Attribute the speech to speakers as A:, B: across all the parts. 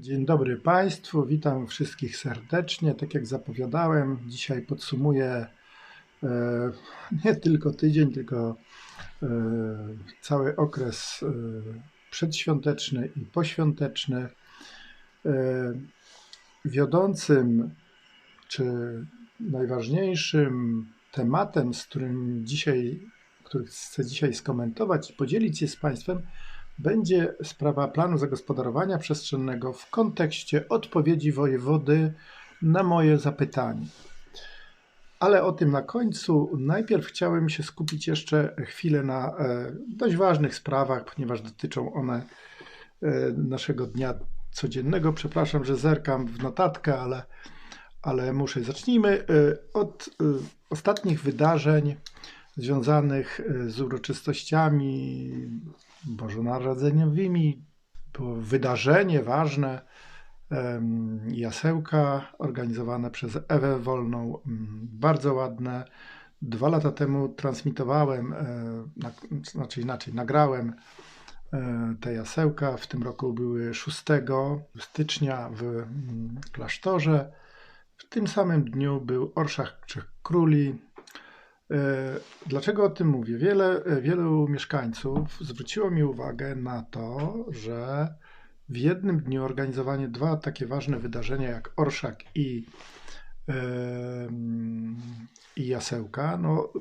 A: Dzień dobry Państwu, witam wszystkich serdecznie. Tak jak zapowiadałem, dzisiaj podsumuję e, nie tylko tydzień, tylko e, cały okres e, przedświąteczny i poświąteczny. Wiodącym czy najważniejszym tematem, z którym dzisiaj, który chcę dzisiaj skomentować i podzielić się z Państwem, będzie sprawa planu zagospodarowania przestrzennego w kontekście odpowiedzi wojewody na moje zapytanie. Ale o tym na końcu. Najpierw chciałem się skupić jeszcze chwilę na e, dość ważnych sprawach, ponieważ dotyczą one e, naszego dnia codziennego. Przepraszam, że zerkam w notatkę, ale, ale muszę. Zacznijmy e, od ostatnich wydarzeń związanych z uroczystościami bożonarodzeniowymi. Było wydarzenie ważne, jasełka organizowane przez Ewę Wolną, bardzo ładne. Dwa lata temu transmitowałem, e, znaczy inaczej, nagrałem e, te jasełka. W tym roku były 6 stycznia w klasztorze. W tym samym dniu był Orszak Trzech Króli, dlaczego o tym mówię? Wiele, e, wielu mieszkańców zwróciło mi uwagę na to, że w jednym dniu organizowanie dwa takie ważne wydarzenia jak Orszak i, yy, i Jasełka, no,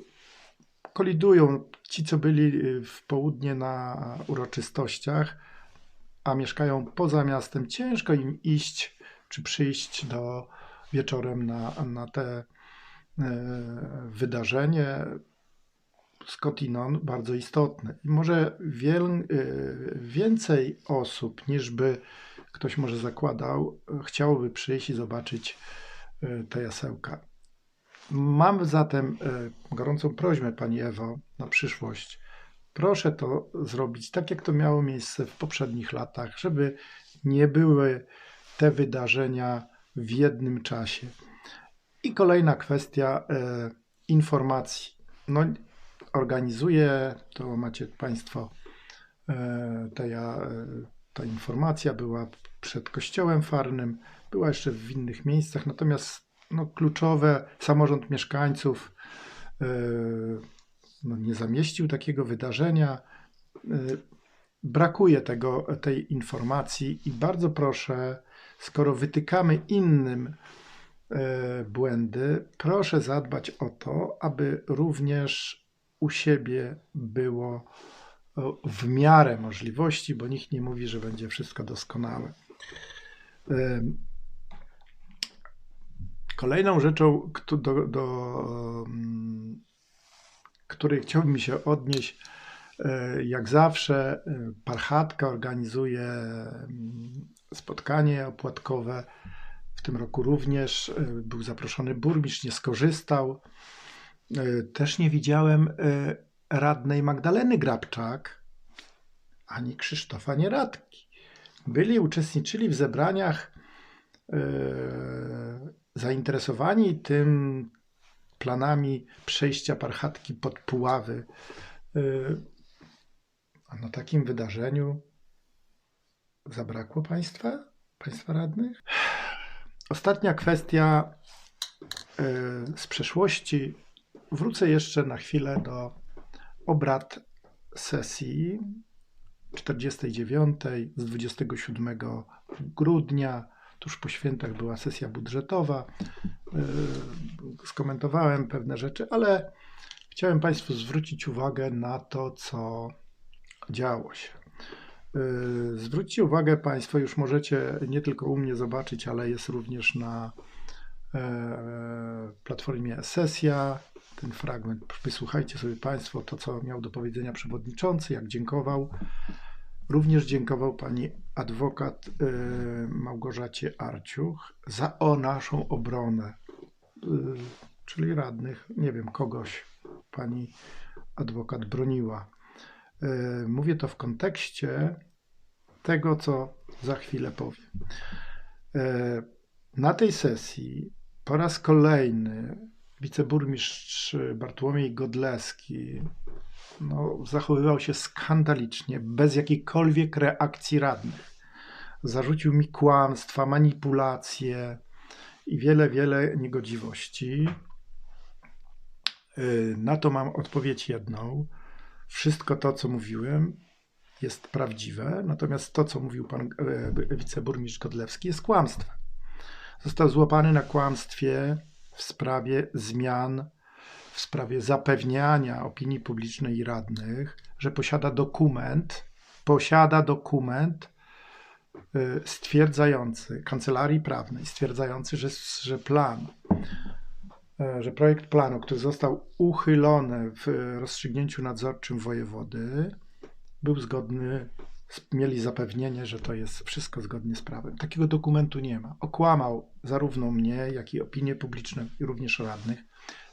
A: kolidują ci, co byli w południe na uroczystościach, a mieszkają poza miastem. Ciężko im iść czy przyjść do wieczorem na, na te E, wydarzenie Scottinon bardzo istotne. I może wiel, e, więcej osób niż by ktoś może zakładał, chciałoby przyjść i zobaczyć e, te jasełka. Mam zatem gorącą prośbę Pani Ewo na przyszłość. Proszę to zrobić tak, jak to miało miejsce w poprzednich latach, żeby nie były te wydarzenia w jednym czasie. I kolejna kwestia e, informacji. No, organizuję, to macie Państwo, e, ta, ja, e, ta informacja była przed kościołem farnym, była jeszcze w innych miejscach, natomiast no, kluczowe, samorząd mieszkańców e, no, nie zamieścił takiego wydarzenia. E, brakuje tego, tej informacji i bardzo proszę, skoro wytykamy innym, błędy, proszę zadbać o to, aby również u siebie było w miarę możliwości, bo nikt nie mówi, że będzie wszystko doskonałe. E, kolejną rzeczą, do, do mm, której chciałbym się odnieść, e, jak zawsze, Parchatka organizuje mm, spotkanie opłatkowe tym roku również e, był zaproszony burmistrz, nie skorzystał. E, też nie widziałem e, radnej Magdaleny Grabczak ani Krzysztofa Nieradki. Byli, uczestniczyli w zebraniach zainteresowani tym planami przejścia Parchatki pod Puławy. A na takim wydarzeniu zabrakło państwa, państwa radnych? Ostatnia kwestia e, z przeszłości. Wrócę jeszcze na chwilę do obrad sesji 49 z 27 grudnia. Tuż po świętach była sesja budżetowa. E, skomentowałem pewne rzeczy, ale chciałem Państwu zwrócić uwagę na to, co działo się. Y, zwróćcie uwagę Państwo, już możecie nie tylko u mnie zobaczyć, ale jest również na e, platformie Sesja. Ten fragment, wysłuchajcie sobie Państwo to, co miał do powiedzenia przewodniczący, jak dziękował. Również dziękował pani adwokat e, Małgorzacie Arciuch za o naszą obronę, e, czyli radnych, nie wiem, kogoś pani adwokat broniła. E, mówię to w kontekście tego, co za chwilę powiem. E, na tej sesji po raz kolejny wiceburmistrz Bartłomiej Godleski no, zachowywał się skandalicznie, bez jakiejkolwiek reakcji radnych. zarzucił mi kłamstwa, manipulacje i wiele, wiele niegodziwości. Y, na to mam odpowiedź jedną. Wszystko to, co mówiłem, jest prawdziwe, natomiast to, co mówił pan e, wiceburmistrz Godlewski, jest kłamstwem. Został złapany na kłamstwie w sprawie zmian, w sprawie zapewniania opinii publicznej i radnych, że posiada dokument, posiada dokument y, stwierdzający, kancelarii prawnej, stwierdzający, że, że plan, e, że projekt planu, który został uchylony w rozstrzygnięciu nadzorczym wojewody, był zgodny, mieli zapewnienie, że to jest wszystko zgodnie z prawem. Takiego dokumentu nie ma. Okłamał zarówno mnie, jak i opinię publiczną, i również radnych,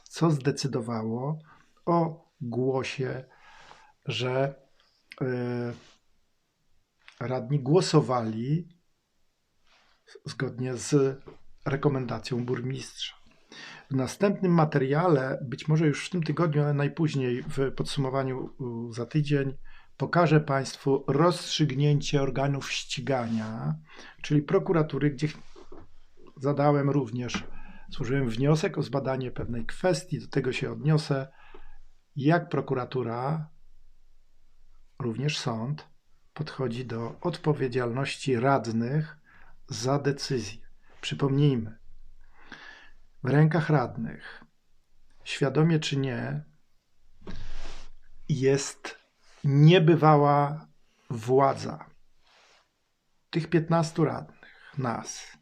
A: co zdecydowało o głosie, że yy, radni głosowali zgodnie z rekomendacją burmistrza. W następnym materiale, być może już w tym tygodniu, ale najpóźniej w podsumowaniu za tydzień, pokażę Państwu rozstrzygnięcie organów ścigania, czyli prokuratury, gdzie zadałem również, złożyłem wniosek o zbadanie pewnej kwestii, do tego się odniosę, jak prokuratura, również sąd, podchodzi do odpowiedzialności radnych za decyzje. Przypomnijmy, w rękach radnych, świadomie czy nie, jest niebywała władza tych 15 radnych, nas,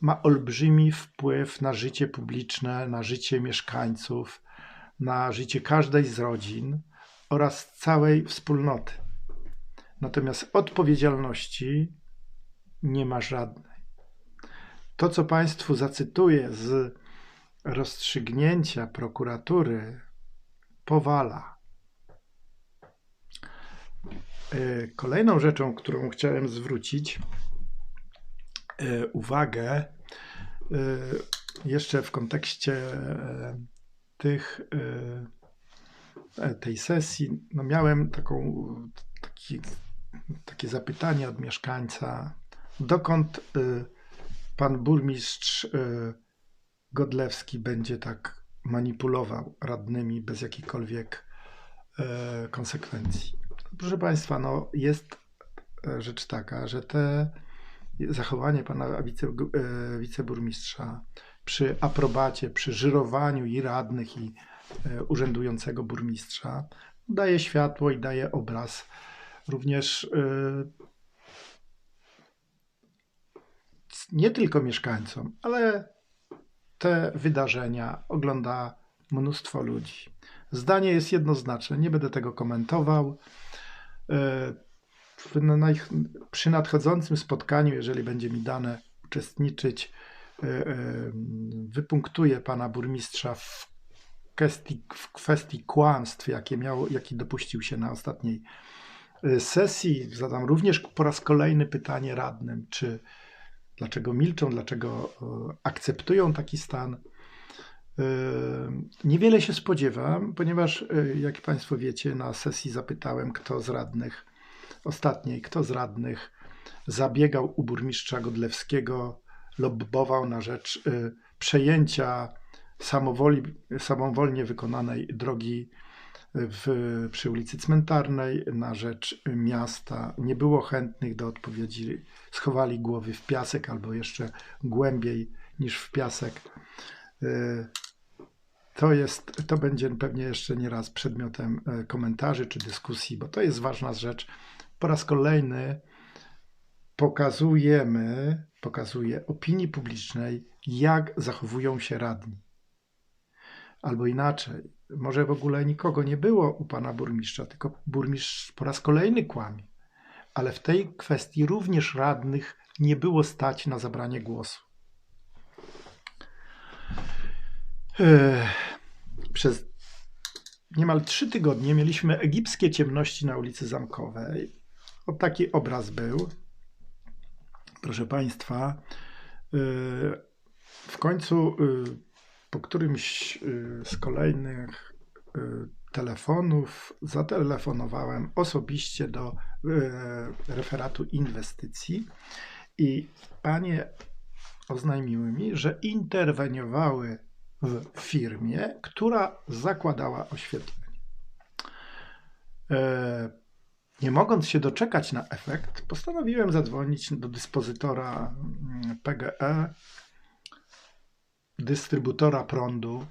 A: ma olbrzymi wpływ na życie publiczne, na życie mieszkańców, na życie każdej z rodzin oraz całej wspólnoty. Natomiast odpowiedzialności nie ma żadnej. To, co Państwu zacytuję z rozstrzygnięcia prokuratury, powala. E, kolejną rzeczą, którą chciałem zwrócić e, uwagę, e, jeszcze w kontekście tych, tej sesji, no miałem taką, taki, takie zapytanie od mieszkańca, dokąd pan burmistrz Godlewski będzie tak manipulował radnymi bez jakichkolwiek konsekwencji. Proszę Państwa, no jest e, rzecz taka, że te zachowanie pana wice, e, wiceburmistrza przy aprobacie, przy żyrowaniu i radnych, i e, urzędującego burmistrza daje światło i daje obraz również nie tylko mieszkańcom, ale te wydarzenia ogląda mnóstwo ludzi. Zdanie jest jednoznaczne, nie będę tego komentował. E, przy nadchodzącym spotkaniu, jeżeli będzie mi dane uczestniczyć, e, e, wypunktuję pana burmistrza w kwestii, w kwestii kłamstw, jakie, miał, jaki dopuścił się na ostatniej sesji. Zadam również po raz kolejny pytanie radnym, czy dlaczego milczą, dlaczego akceptują taki stan. Niewiele się spodziewam, ponieważ, e, jak Państwo wiecie, na sesji zapytałem, kto z radnych, ostatniej, kto z radnych zabiegał u burmistrza Godlewskiego, lobbował na rzecz e, przejęcia samowoli, samowolnie wykonanej drogi w, przy ulicy Cmentarnej na rzecz miasta. Nie było chętnych do odpowiedzi, schowali głowy w piasek albo jeszcze głębiej niż w piasek. E, to, jest, to będzie pewnie jeszcze nie raz przedmiotem e, komentarzy czy dyskusji, bo to jest ważna rzecz. Po raz kolejny pokazujemy, pokazuje opinii publicznej, jak zachowują się radni. Albo inaczej, może w ogóle nikogo nie było u pana burmistrza, tylko burmistrz po raz kolejny kłamie. Ale w tej kwestii również radnych nie było stać na zabranie głosu. Przez niemal trzy tygodnie mieliśmy egipskie ciemności na ulicy Zamkowej. O taki obraz był. Proszę Państwa, y, w końcu y, po którymś y, z kolejnych telefonów zatelefonowałem osobiście do referatu inwestycji I panie oznajmiły mi, że interweniowały w firmie, która zakładała oświetlenie. E, Nie mogąc się doczekać na efekt, postanowiłem zadzwonić do dyspozytora mm, PGE, dystrybutora prądu.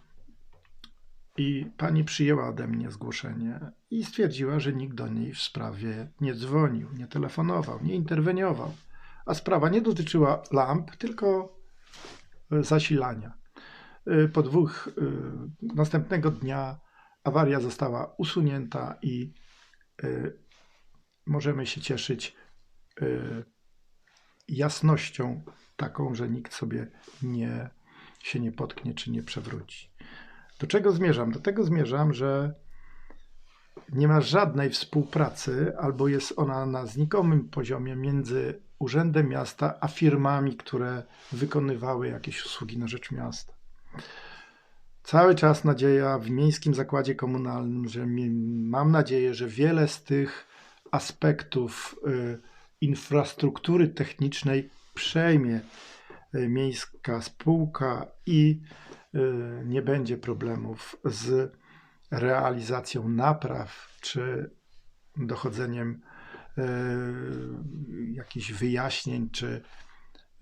A: I pani przyjęła ode mnie zgłoszenie i stwierdziła, że nikt do niej w sprawie nie dzwonił, nie telefonował, nie interweniował. A sprawa nie dotyczyła lamp, tylko e, zasilania. E, Po dwóch e, następnego dnia awaria została usunięta i możemy się cieszyć jasnością taką, że nikt sobie nie, się nie potknie czy nie przewróci. Do czego zmierzam? Do tego zmierzam, że nie ma żadnej współpracy, albo jest ona na znikomym poziomie między Urzędem Miasta a firmami, które wykonywały jakieś usługi na rzecz miasta. Cały czas nadzieja w Miejskim Zakładzie Komunalnym, że mam nadzieję, że wiele z tych aspektów y, infrastruktury technicznej przejmie miejska spółka i y, nie będzie problemów z realizacją napraw czy dochodzeniem y, jakichś wyjaśnień czy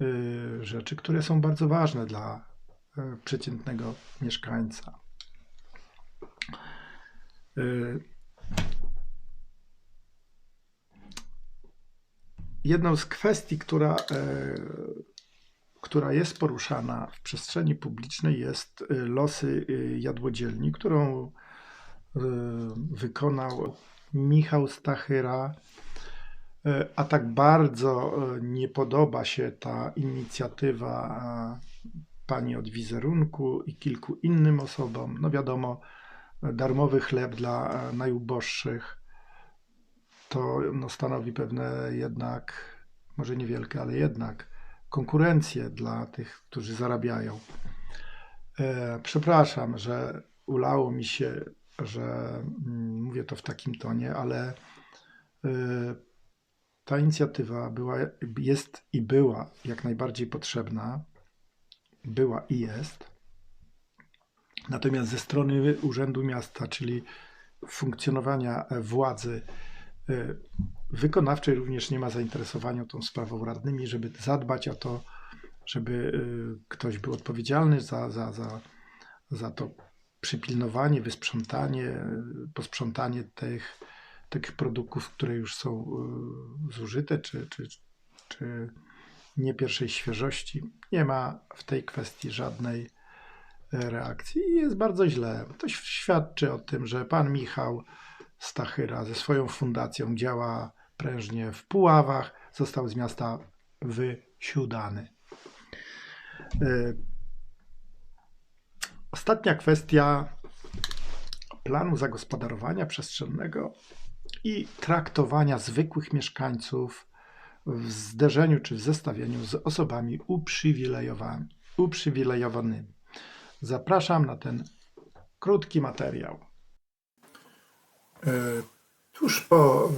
A: y, rzeczy, które są bardzo ważne dla przeciętnego mieszkańca. Jedną z kwestii, która, która jest poruszana w przestrzeni publicznej, jest y, losy y, jadłodzielni, którą y, wykonał Michał Stachyra. A tak bardzo nie podoba się ta inicjatywa pani od wizerunku i kilku innym osobom. No wiadomo, darmowy chleb dla najuboższych to no, stanowi pewne jednak, może niewielkie, ale jednak konkurencję dla tych, którzy zarabiają. E, przepraszam, że ulało mi się, że mm, mówię to w takim tonie, ale e, ta inicjatywa była, jest i była jak najbardziej potrzebna. Była i jest. Natomiast ze strony Urzędu Miasta, czyli funkcjonowania władzy wykonawczej, również nie ma zainteresowania tą sprawą radnymi, żeby zadbać o to, żeby e, ktoś był odpowiedzialny za, za, za, za to przypilnowanie, wysprzątanie, e, posprzątanie tych, tych produktów, które już są e, zużyte, czy, czy, czy nie pierwszej świeżości. Nie ma w tej kwestii żadnej e, reakcji i jest bardzo źle. To świadczy o tym, że pan Michał Stachyra ze swoją fundacją działa prężnie w Puławach, został z miasta wysiudany. E, Ostatnia kwestia planu zagospodarowania przestrzennego i traktowania zwykłych mieszkańców w zderzeniu czy w zestawieniu z osobami uprzywilejowanymi. uprzywilejowanymi. Zapraszam na ten krótki materiał. E, Tuż po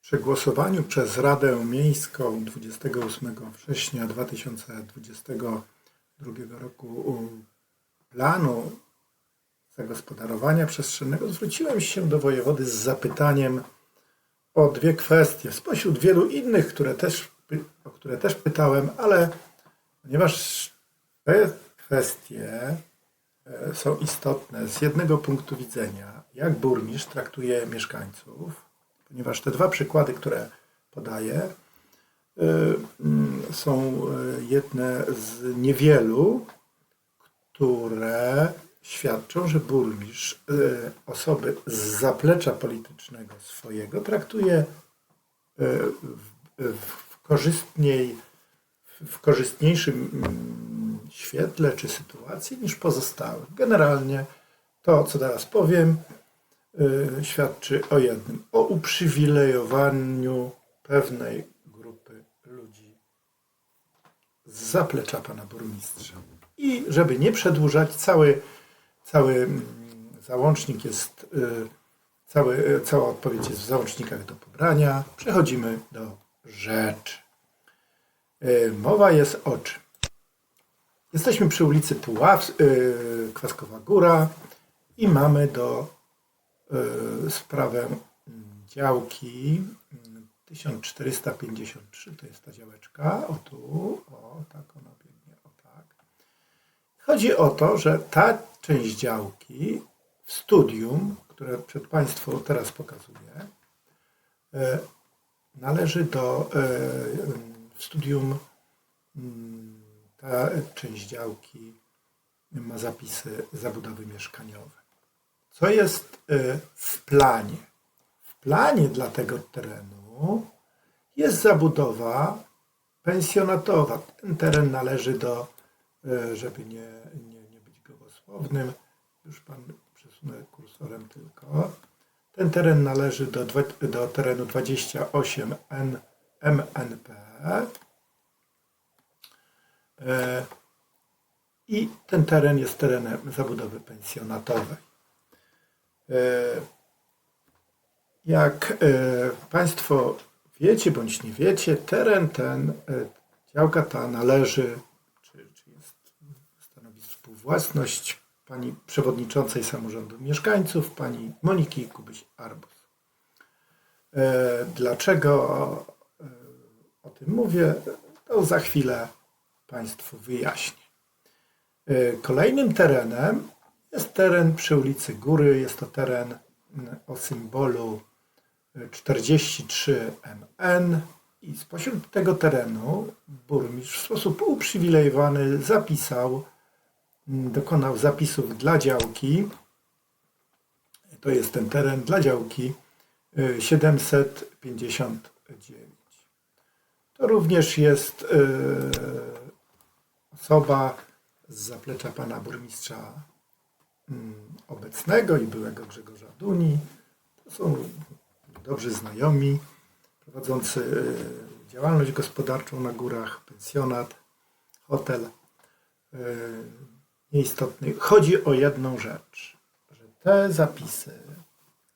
A: przegłosowaniu przez Radę Miejską 28 września 2022 roku planu zagospodarowania przestrzennego zwróciłem się do wojewody z zapytaniem o dwie kwestie, spośród wielu innych, które też, o które też pytałem, ale ponieważ te kwestie e, są istotne z jednego punktu widzenia, jak burmistrz traktuje mieszkańców, ponieważ te dwa przykłady, które podaję, y, mm, są y, jedne z niewielu, które świadczą, że burmistrz y, osoby z zaplecza politycznego swojego traktuje w, korzystniej, w korzystniejszym mm, świetle czy sytuacji niż pozostałych. Generalnie to, co teraz powiem, świadczy o jednym, o uprzywilejowaniu pewnej grupy ludzi z zaplecza pana burmistrza. I żeby nie przedłużać, cały, cały mm, załącznik jest, y, cały, y, cała odpowiedź jest w załącznikach do pobrania. Przechodzimy do rzeczy. Mowa jest o czym? Jesteśmy przy ulicy Puław, Kwaskowa Góra i mamy do sprawę mm, działki mm, 1453, to jest ta działeczka, o tu, o tak ona biegnie, o tak. Chodzi o to, że ta część działki w studium, które przed Państwu teraz pokazuję, e, należy do w studium mm, ta część działki ma zapisy zabudowy mieszkaniowe. Co jest e, w planie? W planie dla tego terenu jest zabudowa pensjonatowa. Ten teren należy do, e, żeby nie, nie, nie być gołosłownym, już pan przesunę kursorem tylko. Ten teren należy do, do terenu 28 N, MNP. E, I ten teren jest terenem zabudowy pensjonatowej. E, Jak e, Państwo wiecie bądź nie wiecie, teren ten, e, działka ta należy, czy, czy jest, stanowi współwłasność pani przewodniczącej samorządu mieszkańców, pani Moniki Kubyś-Arbus. Dlaczego o tym mówię, to za chwilę Państwu wyjaśnię. Kolejnym terenem jest teren przy ulicy Góry. Jest to teren mm, o symbolu e, 43MN i spośród tego terenu burmistrz w sposób uprzywilejowany zapisał, mm, dokonał zapisów dla działki. To jest ten teren dla działki e, 759. To również jest e, osoba z zaplecza pana burmistrza obecnego i byłego Grzegorza Duni. To są dobrzy znajomi, prowadzący e, działalność gospodarczą na górach, pensjonat, hotel. E, Nieistotny. Chodzi o jedną rzecz, że te zapisy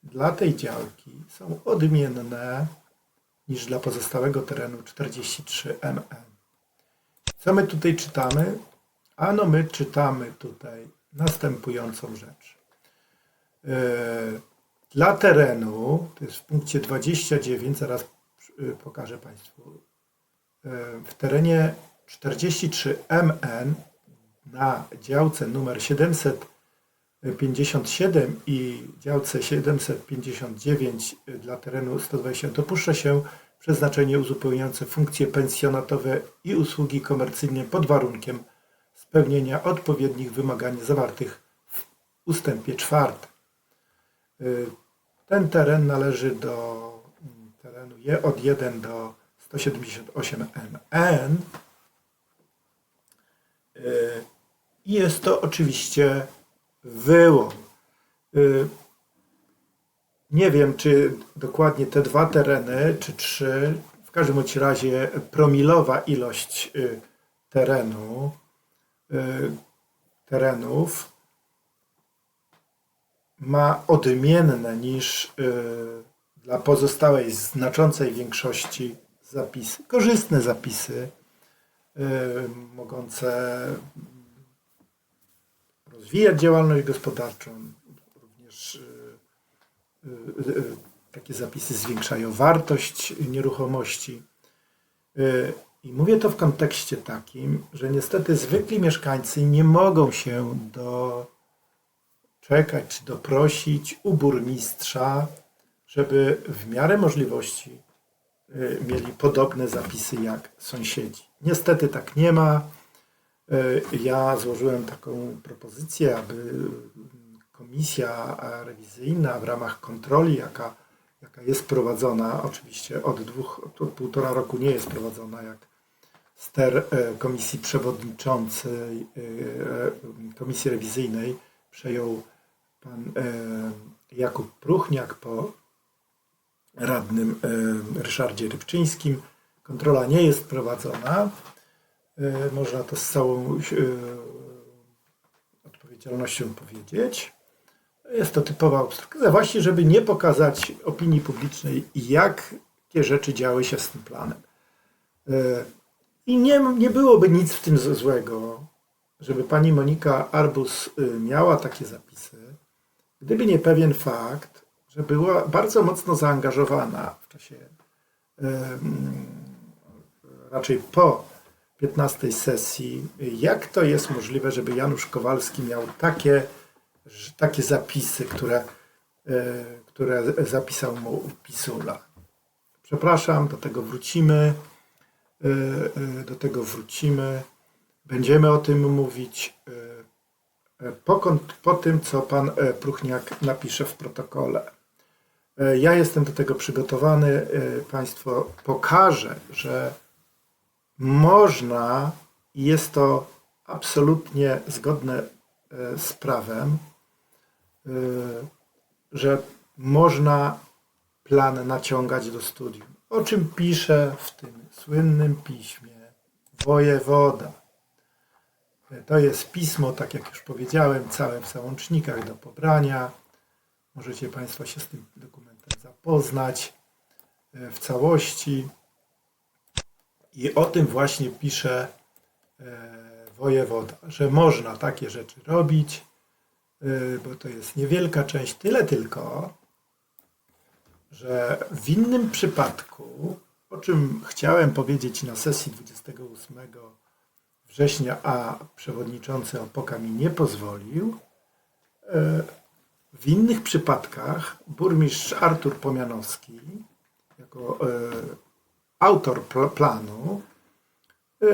A: dla tej działki są odmienne niż dla pozostałego terenu 43 MN. Co my tutaj czytamy? Ano my czytamy tutaj następującą rzecz. E, Dla terenu, to jest w punkcie 29, zaraz e, pokażę Państwu, e, w terenie 43 MN na działce numer 757 i działce 759 dla terenu 120 dopuszcza się przeznaczenie uzupełniające funkcje pensjonatowe i usługi komercyjne pod warunkiem spełnienia odpowiednich wymagań zawartych w ustępie czwartym. Y, Ten teren należy do terenu je od 1 do 178 MN. Y, I jest to oczywiście wyłom. Y, Nie wiem, czy dokładnie te dwa tereny, czy trzy, w każdym razie promilowa ilość terenu, terenów ma odmienne niż y, dla pozostałej znaczącej większości zapisy, korzystne zapisy, y, mogące rozwijać działalność gospodarczą, również y, y, y, takie zapisy zwiększają wartość nieruchomości. I mówię to w kontekście takim, że niestety zwykli mieszkańcy nie mogą się doczekać czy doprosić u burmistrza, żeby w miarę możliwości y, mieli podobne zapisy jak sąsiedzi. Niestety tak nie ma. Y, Ja złożyłem taką propozycję, aby komisja rewizyjna w ramach kontroli, jaka, jaka jest prowadzona, oczywiście od dwóch, od półtora roku nie jest prowadzona, jak ster e, komisji przewodniczącej e, e, komisji rewizyjnej przejął pan Jakub Pruchniak po radnym Ryszardzie Rybczyńskim. Kontrola nie jest prowadzona. Można to z całą odpowiedzialnością powiedzieć. Jest to typowa obstrukcja, właśnie żeby nie pokazać opinii publicznej, jakie rzeczy działy się z tym planem. I nie, nie byłoby nic w tym złego, żeby pani Monika Arbus y, miała takie zapisy, gdyby nie pewien fakt, że była bardzo mocno zaangażowana w czasie, raczej po 15 sesji, jak to jest możliwe, żeby Janusz Kowalski miał takie, takie zapisy, które, e, które zapisał mu Pisula. Przepraszam, do tego wrócimy. E, e, Do tego wrócimy. Będziemy o tym mówić e, po, po tym, co pan Pruchniak napisze w protokole. Ja jestem do tego przygotowany. Państwo pokażę, że można jest to absolutnie zgodne z prawem, że można plan naciągać do studium. O czym pisze w tym słynnym piśmie wojewoda. To jest pismo, tak jak już powiedziałem, całe w załącznikach do pobrania. Możecie Państwo się z tym dokumentem zapoznać e, w całości. I o tym właśnie pisze e, wojewoda, że można takie rzeczy robić, e, bo to jest niewielka część, tyle tylko, że w innym przypadku, o czym chciałem powiedzieć na sesji 28 września, a przewodniczący Opoka mi nie pozwolił, e, w innych przypadkach burmistrz Artur Pomianowski, jako e, autor pl- planu, e,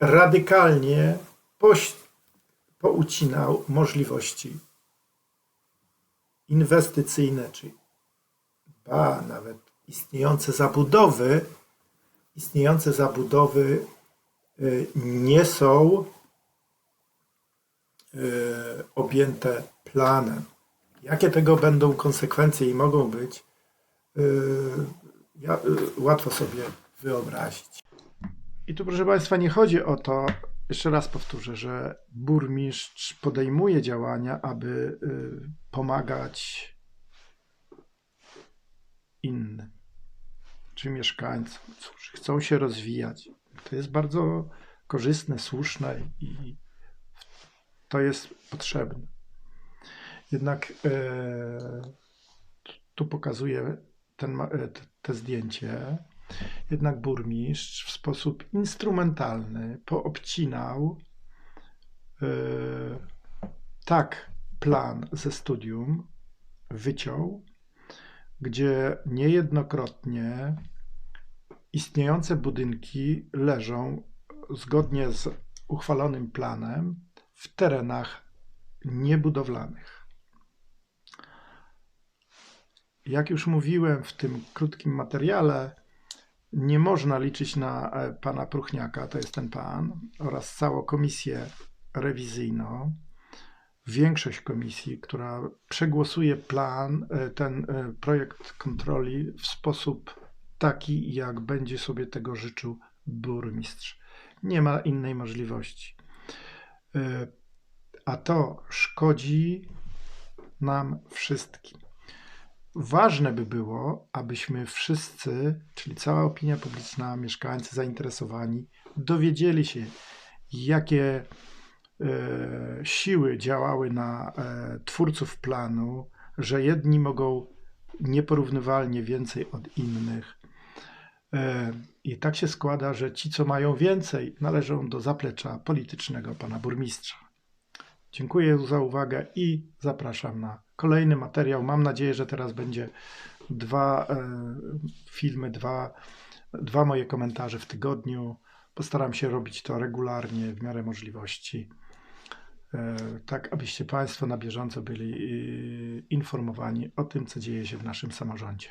A: radykalnie poucinał możliwości inwestycyjne, czy ba, nawet istniejące zabudowy, istniejące zabudowy y, nie są y, objęte planem. Jakie tego będą konsekwencje i mogą być, y, łatwo sobie wyobrazić. I tu, proszę Państwa, nie chodzi o to, jeszcze raz powtórzę, że burmistrz podejmuje działania, aby y, pomagać innym, czy mieszkańcom, którzy chcą się rozwijać. To jest bardzo korzystne, słuszne i to jest potrzebne. Jednak e, tu pokazuję ten, e, te zdjęcie. Jednak burmistrz w sposób instrumentalny poobcinał e, tak plan ze studium, wyciął, gdzie niejednokrotnie istniejące budynki leżą zgodnie z uchwalonym planem w terenach niebudowlanych. Jak już mówiłem w tym krótkim materiale, nie można liczyć na e, pana Pruchniaka, to jest ten pan, oraz całą komisję rewizyjną. Większość komisji, która przegłosuje plan, e, ten e, projekt kontroli w sposób taki, jak będzie sobie tego życzył burmistrz. Nie ma innej możliwości. A to szkodzi nam wszystkim. Ważne by było, abyśmy wszyscy, czyli cała opinia publiczna, mieszkańcy zainteresowani, dowiedzieli się, jakie e, siły działały na e, twórców planu, że jedni mogą nieporównywalnie więcej od innych. E, I tak się składa, że ci, co mają więcej, należą do zaplecza politycznego pana burmistrza. Dziękuję za uwagę i zapraszam na kolejny materiał. Mam nadzieję, że teraz będzie dwa e, filmy, dwa, dwa moje komentarze w tygodniu. Postaram się robić to regularnie w miarę możliwości, e, tak abyście Państwo na bieżąco byli e, informowani o tym, co dzieje się w naszym samorządzie.